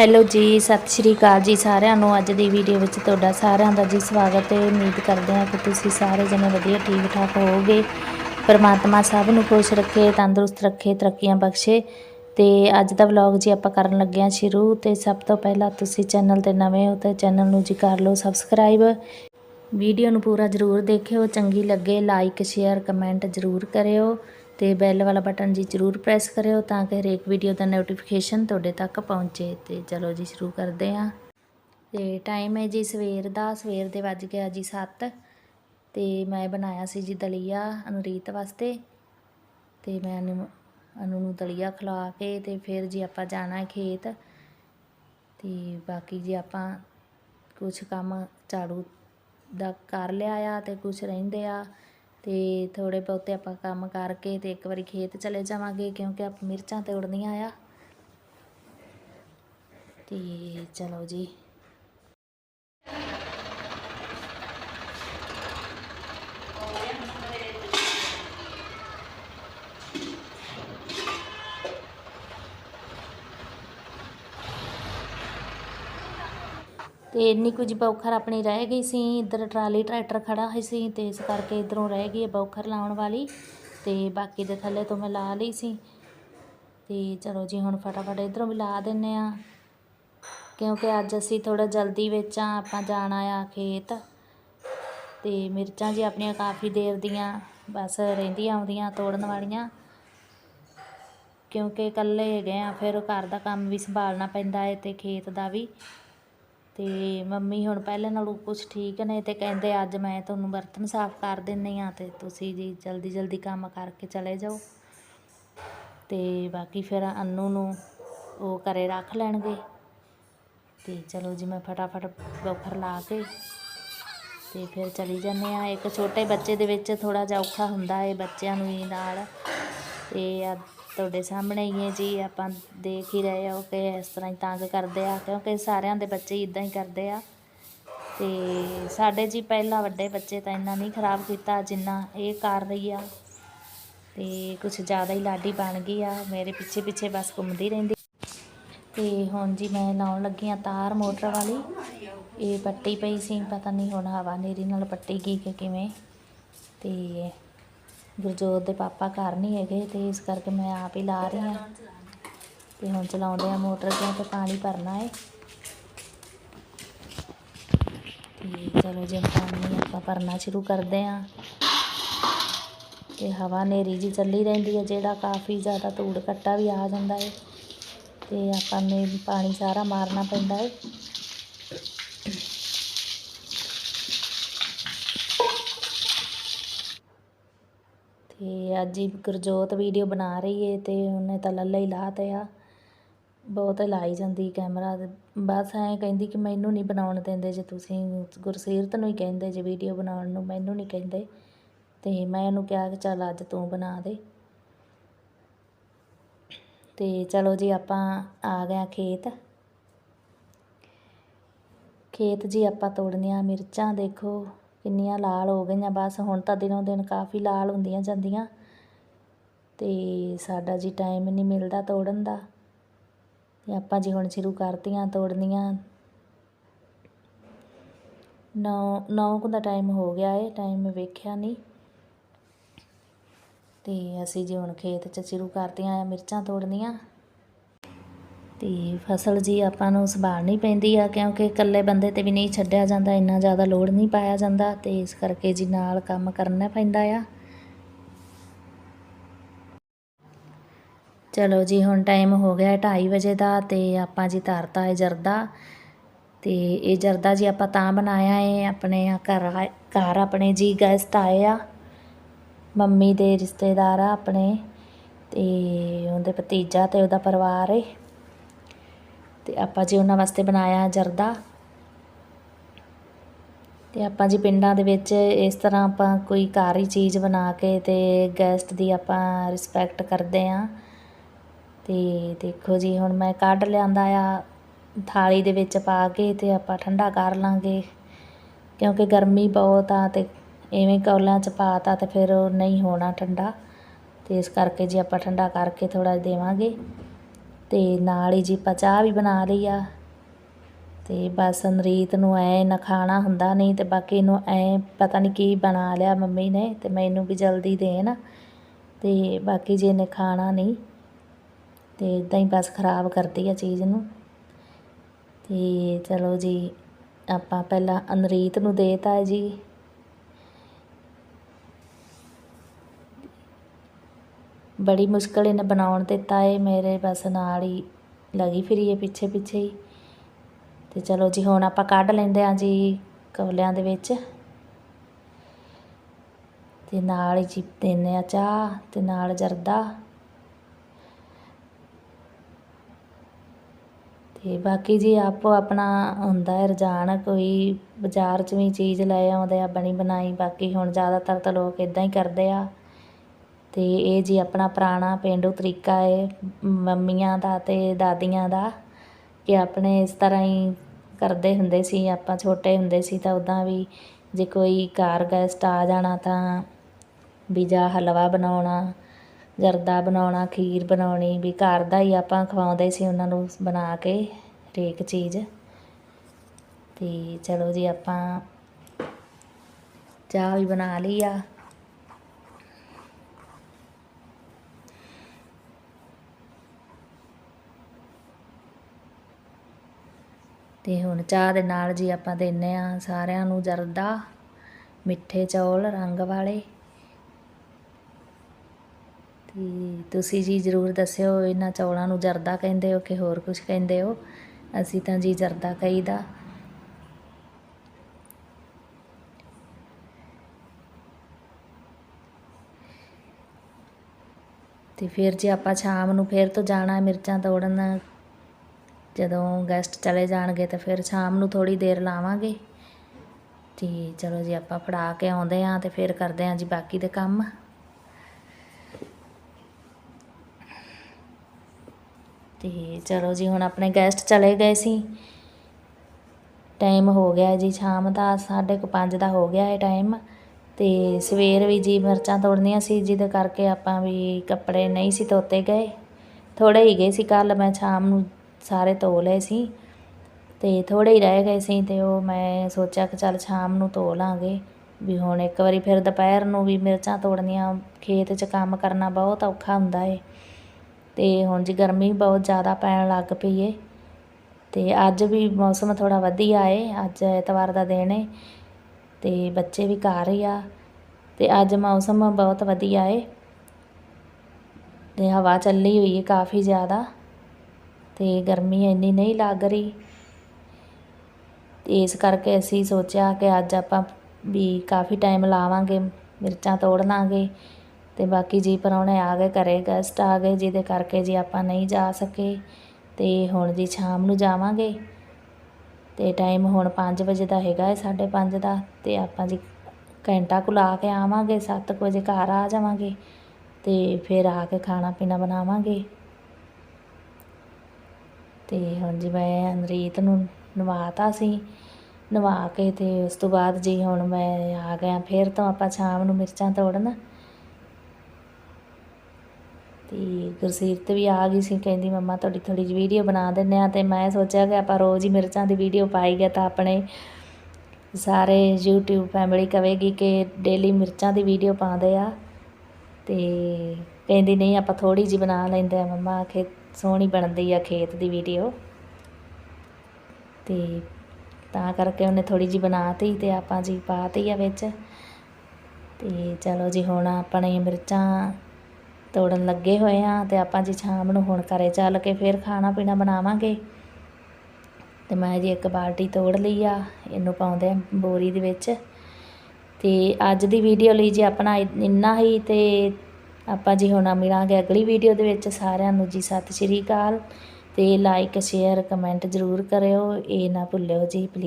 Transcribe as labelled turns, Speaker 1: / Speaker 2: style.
Speaker 1: Hello ਜੀ, ਸਤਿ ਸ਼੍ਰੀ ਅਕਾਲ ਜੀ ਸਾਰਿਆਂ ਨੂੰ। ਅੱਜ ਦੀ ਵੀਡੀਓ ਵਿੱਚ ਤੁਹਾਡਾ ਸਾਰਿਆਂ ਦਾ ਜੀ ਸਵਾਗਤ ਹੈ। ਉਮੀਦ ਕਰਦੇ ਹਾਂ ਕਿ ਤੁਸੀਂ ਸਾਰੇ ਜਣੇ ਵਧੀਆ ਠੀਕ ਠਾਕ ਹੋਵੋਗੇ। ਪਰਮਾਤਮਾ ਸਭ ਨੂੰ ਖੁਸ਼ ਰੱਖੇ, ਤੰਦਰੁਸਤ ਰੱਖੇ, ਤਰੱਕੀਆਂ ਬਖਸ਼ੇ। ਤੇ ਅੱਜ ਦਾ ਵਲੌਗ ਜੀ ਆਪਾਂ ਕਰਨ ਲੱਗੇ ਹਾਂ ਸ਼ੁਰੂ। ਤੇ ਸਭ ਤੋਂ ਪਹਿਲਾਂ ਤੁਸੀਂ ਚੈਨਲ ਤੇ ਨਵੇਂ ਹੋ ਤਾਂ ਚੈਨਲ ਨੂੰ ਜੀ ਕਰ ਲਓ ਸਬਸਕ੍ਰਾਈਬ ਵੀਡੀਓ ਨੂੰ ਪੂਰਾ ਜ਼ਰੂਰ ਦੇਖਿਓ। ਚੰਗੀ ਲੱਗੇ ਲਾਈਕ ਸ਼ੇਅਰ ਕਮੈਂਟ ਜ਼ਰੂਰ ਕਰਿਓ। ਤੇ ਬੈਲ ਵਾਲਾ ਬਟਨ ਜੀ ਜ਼ਰੂਰ ਪ੍ਰੈਸ ਕਰਿਓ ਤਾਂ ਕਿ ਹਰੇਕ ਵੀਡੀਓ ਦਾ ਨੋਟੀਫਿਕੇਸ਼ਨ ਤੁਹਾਡੇ ਤੱਕ ਪਹੁੰਚੇ ਤੇ ਚਲੋ ਜੀ ਸ਼ੁਰੂ ਕਰਦੇ ਹਾਂ। ਤੇ ਟਾਈਮ ਹੈ ਜੀ ਸਵੇਰ ਦਾ, ਸਵੇਰ ਦੇ ਵੱਜ ਗਿਆ ਜੀ 7 ਤੇ ਮੈਂ ਬਣਾਇਆ ਸੀ ਜੀ ਦਲੀਆ ਅਨੁਰੀਤ ਵਾਸਤੇ ਤੇ ਮੈਂ ਅਨੂ ਨੂੰ ਦਲੀਆ ਖਿਲਾ ਕੇ ਤੇ ਫਿਰ ਜੀ ਆਪਾਂ ਜਾਣਾ ਹੈ ਖੇਤ ਤੇ ਬਾਕੀ ਜੀ ਆਪਾਂ ਕੁਝ ਕੰਮ ਝਾੜੂ ਦਾ ਕਰ ਲਿਆ ਆ ਤੇ ਕੁਝ ਰਹਿੰਦੇ ਆ ਤੇ ਥੋੜੇ ਬਹੁਤੇ ਆਪਾਂ ਕੰਮ ਕਰਕੇ ਤੇ ਇੱਕ ਵਾਰੀ ਖੇਤ ਚਲੇ ਜਾਵਾਂਗੇ ਕਿਉਂਕਿ ਆਪ ਮਿਰਚਾਂ ਤੋੜਨੀਆਂ ਆ। ਤੇ ਚਲੋ ਜੀ। ਤੇ ਇੰਨੀ ਕੁਝ ਬੌਖਰ ਆਪਣੀ ਰਹਿ ਗਈ ਸੀ, ਇੱਧਰ ਟਰਾਲੀ ਟਰੈਕਟਰ ਖੜਾ ਹੋਈ ਸੀ ਤੇ ਇਸ ਕਰਕੇ ਇਧਰੋਂ ਰਹਿ ਗਈ ਹੈ ਬੌਖਰ ਲਾਉਣ ਵਾਲੀ ਤੇ ਬਾਕੀ ਦੇ ਥੱਲੇ ਤੋਂ ਮੈਂ ਲਾ ਲਈ ਸੀ। ਤੇ ਚਲੋ ਜੀ ਹੁਣ ਫਟਾਫਟ ਇਧਰੋਂ ਵੀ ਲਾ ਦਿੰਨੇ ਆ। ਕਿਉਂਕਿ ਅੱਜ ਅਸੀਂ ਥੋੜਾ ਜਲਦੀ ਵਿੱਚ ਆ, ਆਪਾਂ ਜਾਣਾ ਆ ਖੇਤ। ਤੇ ਮਿਰਚਾਂ ਜੀ ਆਪਣੀਆਂ ਕਾਫੀ ਦੇਰ ਦੀਆਂ ਬਸ ਰਹਿੰਦੀਆਂ ਆਉਂਦੀਆਂ ਤੋੜਨ ਵਾਲੀਆਂ। ਕਿਉਂਕਿ ਇਕੱਲੇ ਹੈਗੇ ਆ, ਫਿਰ ਘਰ ਦਾ ਕੰਮ ਵੀ ਸੰਭਾਲਣਾ ਪੈਂਦਾ ਹੈ ਤੇ ਖੇਤ ਦਾ ਵੀ। ਅਤੇ ਮੰਮੀ ਹੁਣ ਪਹਿਲਾਂ ਨਾਲੋਂ ਕੁਛ ਠੀਕ ਨੇ ਅਤੇ ਕਹਿੰਦੇ ਅੱਜ ਮੈਂ ਤੁਹਾਨੂੰ ਬਰਤਨ ਸਾਫ਼ ਕਰ ਦਿੰਦੀ ਹਾਂ ਅਤੇ ਤੁਸੀਂ ਜੀ ਜਲਦੀ ਜਲਦੀ ਕੰਮ ਕਰਕੇ ਚਲੇ ਜਾਓ। ਅਤੇ ਬਾਕੀ ਫਿਰ ਅਨੂ ਨੂੰ ਉਹ ਕਰੇ ਰੱਖ ਲੈਣਗੇ। ਅਤੇ ਚਲੋ ਜੀ ਮੈਂ ਫਟਾਫਟ ਬੋਖਰ ਲਾ ਕੇ ਤੇ ਫਿਰ ਚਲੀ ਜਾਂਦੇ ਆ। ਇੱਕ ਛੋਟੇ ਬੱਚੇ ਦੇ ਵਿੱਚ ਥੋੜਾ ਜਿਹਾ ਔਖਾ ਹੁੰਦਾ ਹੈ ਬੱਚਿਆਂ ਨੂੰ ਹੀ ਨਾਲ। ਤੇ ਤੁਹਾਡੇ ਸਾਹਮਣੇ ਹੀ ਹੈ ਜੀ, ਆਪਾਂ ਦੇਖ ਹੀ ਰਹੇ ਹੋ ਕਿ ਇਸ ਤਰ੍ਹਾਂ ਹੀ ਤੰਗ ਕਰਦੇ ਆ, ਕਿਉਂਕਿ ਸਾਰਿਆਂ ਦੇ ਬੱਚੇ ਇਦਾਂ ਹੀ ਕਰਦੇ ਆ। ਤੇ ਸਾਡੇ ਜੀ ਪਹਿਲਾਂ ਵੱਡੇ ਬੱਚੇ ਤਾਂ ਇੰਨਾ ਨਹੀਂ ਖਰਾਬ ਕੀਤਾ, ਜਿੰਨਾ ਇਹ ਕਰ ਰਹੀ ਆ। ਤੇ ਕੁਝ ਜ਼ਿਆਦਾ ਹੀ ਲਾਡੀ ਬਣ ਗਈ ਆ, ਮੇਰੇ ਪਿੱਛੇ ਪਿੱਛੇ ਬਸ ਘੁੰਮਦੀ ਰਹਿੰਦੀ। ਤੇ ਹੁਣ ਜੀ ਮੈਂ ਲਾਉਣ ਲੱਗੀ ਆ ਤਾਰ ਮੋਟਰ ਵਾਲੀ। ਇਹ ਪੱਟੀ ਪਈ ਸੀ, ਪਤਾ ਨਹੀਂ ਹੁਣ ਹਵਾ ਨੇਰੀ ਨਾਲ ਪੱਟੀ ਗਈ ਕਿ ਕਿਵੇਂ। ਤੇ ਗੁਰਜੋਤ ਦੇ ਪਾਪਾ ਘਰ ਨਹੀਂ ਹੈਗੇ ਤੇ ਇਸ ਕਰਕੇ ਮੈਂ ਆਪ ਹੀ ਲਾ ਰਹੀ ਹਾਂ। ਤੇ ਹੁਣ ਚਲਾਉਂਦੇ ਆ ਮੋਟਰ ਕਿਉਂਕਿ ਪਾਣੀ ਭਰਨਾ ਹੈ ਤੇ ਚਲੋ ਜੇ ਪਾਣੀ ਆਪਾਂ ਭਰਨਾ ਸ਼ੁਰੂ ਕਰਦੇ ਆ ਤੇ ਹਵਾ ਨੇਰੀ ਜੀ ਚੱਲੀ ਰਹਿੰਦੀ ਹੈ, ਜਿਹੜਾ ਕਾਫੀ ਜ਼ਿਆਦਾ ਧੂੜ ਕੱਟਾ ਵੀ ਆ ਜਾਂਦਾ ਹੈ ਤੇ ਆਪਾਂ ਨੇ ਪਾਣੀ ਸਾਰਾ ਮਾਰਨਾ ਪੈਂਦਾ ਹੈ ਤੇ ਅੱਜ ਹੀ ਗੁਰਜੋਤ ਵੀਡੀਓ ਬਣਾ ਰਹੀ ਏ ਤੇ ਉਹਨੇ ਤਾਂ ਲੱਲਾ ਹੀ ਲਾਤੇ ਆ। ਬਹੁਤ ਲਾਈ ਜਾਂਦੀ ਕੈਮਰਾ ਤੇ। ਬਸ ਐਂ ਕਹਿੰਦੀ ਕਿ ਮੈਨੂੰ ਨਹੀਂ ਬਣਾਉਣ ਦਿੰਦੇ ਜੇ ਤੁਸੀਂ। ਗੁਰਸੀਰਤ ਨੂੰ ਹੀ ਕਹਿੰਦੇ ਜੇ ਵੀਡੀਓ ਬਣਾਉਣ ਨੂੰ, ਮੈਨੂੰ ਨਹੀਂ ਕਹਿੰਦੇ। ਤੇ ਮੈਂ ਉਹਨੂੰ ਕਿਹਾ ਕਿ ਚੱਲ ਅੱਜ ਤੂੰ ਬਣਾ ਦੇ। ਤੇ ਚਲੋ ਜੀ ਆਪਾਂ ਆ ਗਏ ਖੇਤ। ਖੇਤ ਜੀ ਆਪਾਂ ਤੋੜਨੀਆਂ ਮਿਰਚਾਂ ਦੇਖੋ। ਕਿੰਨੀਆਂ ਲਾਲ ਹੋ ਗਈਆਂ। ਬਸ ਹੁਣ ਤਾਂ ਦਿਨੋਂ ਦਿਨ ਕਾਫੀ ਲਾਲ ਹੁੰਦੀਆਂ ਜਾਂਦੀਆਂ। ਅਤੇ ਸਾਡਾ ਜੀ ਟਾਈਮ ਨਹੀਂ ਮਿਲਦਾ ਤੋੜਨ ਦਾ। ਤੇ ਆਪਾਂ ਜੀ ਹੁਣ ਸ਼ੁਰੂ ਕਰਤੀਆਂ ਤੋੜਨੀਆਂ। ਨੌ ਨੌ ਕੁ ਦਾ ਟਾਈਮ ਹੋ ਗਿਆ ਏ ਟਾਈਮ ਮੈਂ ਵੇਖਿਆ ਨਹੀਂ ਤੇ ਅਸੀਂ ਜੀ ਹੁਣ ਖੇਤ 'ਚ ਸ਼ੁਰੂ ਕਰਤੀਆਂ ਆ ਮਿਰਚਾਂ ਤੋੜਨੀਆਂ। ਤੇ ਫਸਲ ਜੀ ਆਪਾਂ ਨੂੰ ਸੰਭਾਲਣੀ ਪੈਂਦੀ ਆ, ਕਿਉਂਕਿ ਇਕੱਲੇ ਬੰਦੇ ਤੇ ਵੀ ਨਹੀਂ ਛੱਡਿਆ ਜਾਂਦਾ, ਇੰਨਾ ਜ਼ਿਆਦਾ ਲੋਡ ਨਹੀਂ ਪਾਇਆ ਜਾਂਦਾ। ਤੇ ਇਸ ਕਰਕੇ ਜੀ ਨਾਲ ਕੰਮ ਕਰਨਾ ਪੈਂਦਾ ਆ। ਚਲੋ ਜੀ, ਹੁਣ ਟਾਈਮ ਹੋ ਗਿਆ 2:30 ਵਜੇ ਦਾ ਤੇ ਆਪਾਂ ਜੀ ਧਰਤਾ ਹੈ ਜਰਦਾ। ਤੇ ਇਹ ਜਰਦਾ ਜੀ ਆਪਾਂ ਤਾਂ ਬਣਾਇਆ ਹੈ ਆਪਣੇ ਘਰ ਘਰ ਆਪਣੇ ਜੀ ਗੈਸਟ ਆਏ ਆ। ਮੰਮੀ ਦੇ ਰਿਸ਼ਤੇਦਾਰ ਆ ਆਪਣੇ ਤੇ ਉਹਦੇ ਭਤੀਜਾ ਤੇ ਉਹਦਾ ਪਰਿਵਾਰ ਏ। ਤੇ ਆਪਾਂ ਜੀ ਉਹਨਾਂ ਵਾਸਤੇ ਬਣਾਇਆ ਜਰਦਾ। ਤੇ ਆਪਾਂ ਜੀ ਪਿੰਡਾਂ ਦੇ ਵਿੱਚ ਇਸ ਤਰ੍ਹਾਂ ਆਪਾਂ ਕੋਈ ਘਰ ਹੀ ਚੀਜ਼ ਬਣਾ ਕੇ ਤੇ ਗੈਸਟ ਦੀ ਆਪਾਂ ਰਿਸਪੈਕਟ ਕਰਦੇ ਆ। ਅਤੇ ਦੇਖੋ ਜੀ, ਹੁਣ ਮੈਂ ਕੱਢ ਲਿਆਂਦਾ ਆ, ਥਾਲੀ ਦੇ ਵਿੱਚ ਪਾ ਕੇ ਅਤੇ ਆਪਾਂ ਠੰਡਾ ਕਰ ਲਾਂਗੇ। ਕਿਉਂਕਿ ਗਰਮੀ ਬਹੁਤ ਆ ਅਤੇ ਇਵੇਂ ਕੌਲਿਆਂ 'ਚ ਪਾ ਤਾ ਅਤੇ ਫਿਰ ਉਹ ਨਹੀਂ ਹੋਣਾ ਠੰਡਾ। ਅਤੇ ਇਸ ਕਰਕੇ ਜੀ ਆਪਾਂ ਠੰਡਾ ਕਰਕੇ ਥੋੜਾ ਦੇਵਾਂਗੇ। ਅਤੇ ਨਾਲ ਹੀ ਜੀ ਆਪਾਂ ਚਾਹ ਵੀ ਬਣਾ ਲਈ ਆ। ਅਤੇ ਬਸ ਨਰੀਤ ਨੂੰ ਐ ਨਾ ਖਾਣਾ ਹੁੰਦਾ ਨਹੀਂ ਤੇ ਬਾਕੀ ਇਹਨੂੰ ਐ ਪਤਾ ਨਹੀਂ ਕੀ ਬਣਾ ਲਿਆ ਮੰਮੀ ਨੇ ਤੇ ਮੈਨੂੰ ਵੀ ਜਲਦੀ ਦੇਣ। ਤੇ ਬਾਕੀ ਜੇ ਇਹਨੇ ਖਾਣਾ ਨਹੀਂ। ਅਤੇ ਇੱਦਾਂ ਹੀ ਬਸ ਖਰਾਬ ਕਰਦੀ ਆ ਚੀਜ਼ ਨੂੰ। ਅਤੇ ਚਲੋ ਜੀ, ਆਪਾਂ ਪਹਿਲਾਂ ਅਨਰੀਤ ਨੂੰ ਦੇਤਾ ਹੈ ਜੀ। ਬੜੀ ਮੁਸ਼ਕਲ ਇਹਨੇ ਬਣਾਉਣ ਦਿੱਤਾ ਏ, ਮੇਰੇ ਬਸ ਨਾਲ ਹੀ ਲੱਗੀ ਫਿਰੀ ਏ ਪਿੱਛੇ ਪਿੱਛੇ ਹੀ। ਤੇ ਚਲੋ ਜੀ, ਹੁਣ ਆਪਾਂ ਕੱਢ ਲੈਂਦੇ ਆ ਜੀ ਕੌਲਿਆਂ ਦੇ ਵਿੱਚ। ਤੇ ਨਾਲ ਹੀ ਜੀ ਦਿੰਦੇ ਆ ਚਾਹ ਤੇ ਨਾਲ ਜਰਦਾ। ਅਤੇ ਬਾਕੀ ਜੀ ਆਪੋ ਆਪਣਾ ਹੁੰਦਾ ਹੈ, ਰੁਝਾਨ ਕੋਈ ਬਾਜ਼ਾਰ 'ਚ ਵੀ ਚੀਜ਼ ਲੈ ਆਉਂਦੇ ਆ, ਬਣੀ ਬਣਾਈ, ਬਾਕੀ ਹੁਣ ਜ਼ਿਆਦਾਤਰ ਤਾਂ ਲੋਕ ਇੱਦਾਂ ਹੀ ਕਰਦੇ ਆ। ਅਤੇ ਇਹ ਜੀ ਆਪਣਾ ਪੁਰਾਣਾ ਪੇਂਡੂ ਤਰੀਕਾ ਹੈ ਮੰਮੀਆਂ ਦਾ ਅਤੇ ਦਾਦੀਆਂ ਦਾ, ਕਿ ਆਪਣੇ ਇਸ ਤਰ੍ਹਾਂ ਹੀ ਕਰਦੇ ਹੁੰਦੇ ਸੀ, ਆਪਾਂ ਛੋਟੇ ਹੁੰਦੇ ਸੀ ਤਾਂ ਉਦਾਂ ਵੀ ਜੇ ਕੋਈ ਘਰ ਗੈਸਟ ਆ ਜਾਣਾ ਤਾਂ ਵੀ ਜਾਂ ਹਲਵਾ ਬਣਾਉਣਾ ਜਰਦਾ ਬਣਾਉਣਾ, ਖੀਰ ਬਣਾਉਣੀ, ਵੀ ਘਰ ਦਾ ਹੀ ਆਪਾਂ ਖਵਾਉਂਦੇ ਸੀ ਉਹਨਾਂ ਨੂੰ ਬਣਾ ਕੇ ਹਰੇਕ ਚੀਜ਼। ਤੇ ਚਲੋ ਜੀ ਆਪਾਂ ਚਾਹ ਵੀ ਬਣਾ ਲਈ ਆ। ਤੇ ਹੁਣ ਚਾਹ ਦੇ ਨਾਲ ਜੀ ਆਪਾਂ ਦਿੰਨੇ ਆ ਸਾਰਿਆਂ ਨੂੰ ਜਰਦਾ, ਮਿੱਠੇ ਚੌਲ, ਰੰਗ ਵਾਲੇ। ਤੇ ਤੁਸੀਂ ਜੀ ਜ਼ਰੂਰ ਦੱਸਿਓ, ਇਹਨਾਂ ਚੌਲਾਂ ਨੂੰ ਜਰਦਾ ਕਹਿੰਦੇ ਹੋ ਕਿ ਹੋਰ ਕੁਝ ਕਹਿੰਦੇ ਹੋ? ਅਸੀਂ ਤਾਂ ਜੀ ਜਰਦਾ ਕਹੀਦਾ। ਤੇ ਫਿਰ ਜੇ ਆਪਾਂ ਸ਼ਾਮ ਨੂੰ ਫਿਰ ਤੋਂ ਜਾਣਾ, ਮਿਰਚਾਂ ਤੋੜਨ, ਜਦੋਂ ਗੈਸਟ ਚਲੇ ਜਾਣਗੇ ਤਾਂ ਫਿਰ ਸ਼ਾਮ ਨੂੰ ਥੋੜੀ ਦੇਰ ਲਾਵਾਂਗੇ। ਤੇ ਚਲੋ ਜੀ ਆਪਾਂ ਫੜਾ ਕੇ ਆਉਂਦੇ ਆਂ ਤੇ ਫਿਰ ਕਰਦੇ ਆਂ ਜੀ ਬਾਕੀ ਦੇ ਕੰਮ। ਤੇ ਚਲੋ ਜੀ, ਹੁਣ ਆਪਣੇ ਗੈਸਟ ਚਲੇ ਗਏ ਸੀ। ਟਾਈਮ ਹੋ ਗਿਆ ਜੀ, ਸ਼ਾਮ ਦਾ 5:30 ਦਾ ਹੋ ਗਿਆ ਹੈ ਟਾਈਮ ਤੇ ਸਵੇਰ ਵੀ ਜੀ ਮਿਰਚਾਂ ਤੋੜਨੀਆਂ ਸੀ, ਜਿਹਦੇ ਕਰਕੇ ਆਪਾਂ ਵੀ ਕੱਪੜੇ ਨਹੀਂ ਸੀ ਧੋਤੇ ਗਏ। ਥੋੜੇ ਹੀ ਗਏ ਸੀ ਕੱਲ ਮੈਂ ਸ਼ਾਮ ਨੂੰ ਸਾਰੇ ਧੋ ਲਏ ਸੀ। ਤੇ ਥੋੜੇ ਹੀ ਰਹਿ ਗਏ ਸੀ ਤੇ ਉਹ ਮੈਂ ਸੋਚਿਆ ਕਿ ਚੱਲ ਸ਼ਾਮ ਨੂੰ ਧੋ ਲਾਂਗੇ। ਵੀ ਹੁਣ ਇੱਕ ਵਾਰੀ ਫਿਰ ਦੁਪਹਿਰ ਨੂੰ ਵੀ ਮਿਰਚਾਂ ਤੋੜਨੀਆਂ, ਖੇਤ 'ਚ ਕੰਮ ਕਰਨਾ ਬਹੁਤ ਔਖਾ ਹੁੰਦਾ ਏ। ਅਤੇ ਹੁਣ ਜੀ ਗਰਮੀ ਬਹੁਤ ਜ਼ਿਆਦਾ ਪੈਣ ਲੱਗ ਪਈ ਏ। ਅਤੇ ਅੱਜ ਵੀ ਮੌਸਮ ਥੋੜ੍ਹਾ ਵਧੀਆ ਏ, ਅੱਜ ਐਤਵਾਰ ਦਾ ਦਿਨ ਏ। ਅਤੇ ਬੱਚੇ ਵੀ ਘਰ ਹੀ ਆ ਅਤੇ ਅੱਜ ਮੌਸਮ ਬਹੁਤ ਵਧੀਆ ਏ। ਅਤੇ ਹਵਾ ਚੱਲੀ ਹੋਈ ਹੈ ਕਾਫੀ ਜ਼ਿਆਦਾ ਅਤੇ ਗਰਮੀ ਇੰਨੀ ਨਹੀਂ ਲੱਗ ਰਹੀ। ਤੇ ਇਸ ਕਰਕੇ ਅਸੀਂ ਸੋਚਿਆ ਕਿ ਅੱਜ ਆਪਾਂ ਵੀ ਕਾਫੀ ਟਾਈਮ ਲਾਵਾਂਗੇ, ਮਿਰਚਾਂ ਤੋੜ ਲਾਂਗੇ। ਤੇ ਬਾਕੀ ਜੀ ਪਰੌਣੇ ਆ ਗਏ, ਘਰੇ ਗੈਸਟ ਆ ਗਏ, ਜਿਹਦੇ ਕਰਕੇ ਜੀ ਆਪਾਂ ਨਹੀਂ ਜਾ ਸਕੇ। ਤੇ ਹੁਣ ਜੀ ਸ਼ਾਮ ਨੂੰ ਜਾਵਾਂਗੇ। ਤੇ ਟਾਈਮ ਹੁਣ 5 ਵਜੇ ਦਾ ਹੈਗਾ ਹੈ 5:30 ਦਾ। ਤੇ ਆਪਾਂ ਜੀ ਘੰਟਾ ਕੁ ਲਾ ਕੇ ਆਵਾਂਗੇ 7 ਵਜੇ ਘਰ ਆ ਜਾਵਾਂਗੇ। ਤੇ ਫਿਰ ਆ ਕੇ ਖਾਣਾ ਪੀਣਾ ਬਣਾਵਾਂਗੇ। ਤੇ ਹੁਣ ਜੀ ਮੈਂ ਅਨਰੀਤ ਨੂੰ ਨਵਾਤਾ ਸੀ। ਨਵਾ ਕੇ ਤੇ ਉਸ ਤੋਂ ਬਾਅਦ ਜੀ ਹੁਣ ਮੈਂ ਆ ਗਿਆ, ਫਿਰ ਤੋਂ ਆਪਾਂ ਸ਼ਾਮ ਨੂੰ ਮਿਰਚਾਂ ਤੋੜਨ। ਤੇ ਗੁਰਸੀਰਤ ਵੀ ਆ ਗਈ ਸੀ, ਕਹਿੰਦੀ ਮੰਮਾ ਤੁਹਾਡੀ ਥੋੜੀ ਜਿਹੀ ਵੀਡੀਓ ਬਣਾ ਦਿੰਨੇ ਆ ਤੇ ਮੈਂ ਸੋਚਿਆ ਕਿ ਆਪਾਂ ਰੋਜ਼ ਹੀ ਮਿਰਚਾਂ ਦੀ ਵੀਡੀਓ ਪਾਈ ਪਾਈਏ ਤਾਂ ਆਪਣੇ ਸਾਰੇ YouTube ਫੈਮਿਲੀ ਕਵੇਗੀ ਕਿ ਡੇਲੀ ਮਿਰਚਾਂ ਦੀ ਵੀਡੀਓ ਪਾਉਂਦੇ ਆ। ਤੇ ਕਹਿੰਦੀ ਨਹੀਂ, ਆਪਾਂ ਥੋੜੀ ਜਿਹੀ ਬਣਾ ਲੈਂਦੇ ਆ ਮੰਮਾ ਆਖੇ ਸੋਹਣੀ ਬਣਦੀ ਆ ਖੇਤ ਦੀ ਵੀਡੀਓ ਤੇ ਤਾਂ ਕਰਕੇ ਉਹਨੇ ਥੋੜੀ ਜਿਹੀ ਬਣਾਤੀ ਤੇ ਆਪਾਂ ਜੀ ਪਾਤੀ ਆ ਵਿੱਚ। ਤੇ ਚਲੋ ਜੀ, ਹੁਣ ਆਪਣੇ ਮਿਰਚਾਂ ਤੋੜਨ ਲੱਗੇ ਹੋਏ ਆ ਤੇ ਆਪਾਂ ਜੀ ਸ਼ਾਮ ਨੂੰ ਹੁਣ ਘਰੇ ਚੱਲ ਕੇ ਫਿਰ ਖਾਣਾ ਪੀਣਾ ਬਣਾਵਾਂਗੇ। ਤੇ ਮੈਂ ਜੀ ਇੱਕ ਬਾਲਟੀ ਤੋੜ ਲਈ ਆ, ਇਹਨੂੰ ਪਾਉਂਦੇ ਬੋਰੀ ਦੇ ਵਿੱਚ। ਤੇ ਅੱਜ ਦੀ ਵੀਡੀਓ ਲਈ ਜੀ ਆਪਣਾ ਇੰਨਾ ਹੀ ਤੇ ਆਪਾਂ ਜੀ ਹੁਣ ਮਿਲਾਂਗੇ ਅਗਲੀ ਵੀਡੀਓ ਦੇ ਵਿੱਚ। ਸਾਰਿਆਂ ਨੂੰ ਜੀ ਸਤਿ ਸ਼੍ਰੀ ਅਕਾਲ ਤੇ ਲਾਈਕ ਸ਼ੇਅਰ ਕਮੈਂਟ ਜ਼ਰੂਰ ਕਰਿਓ। ਇਹ ਨਾ ਭੁੱਲਿਓ ਜੀ ਪਲੀਜ਼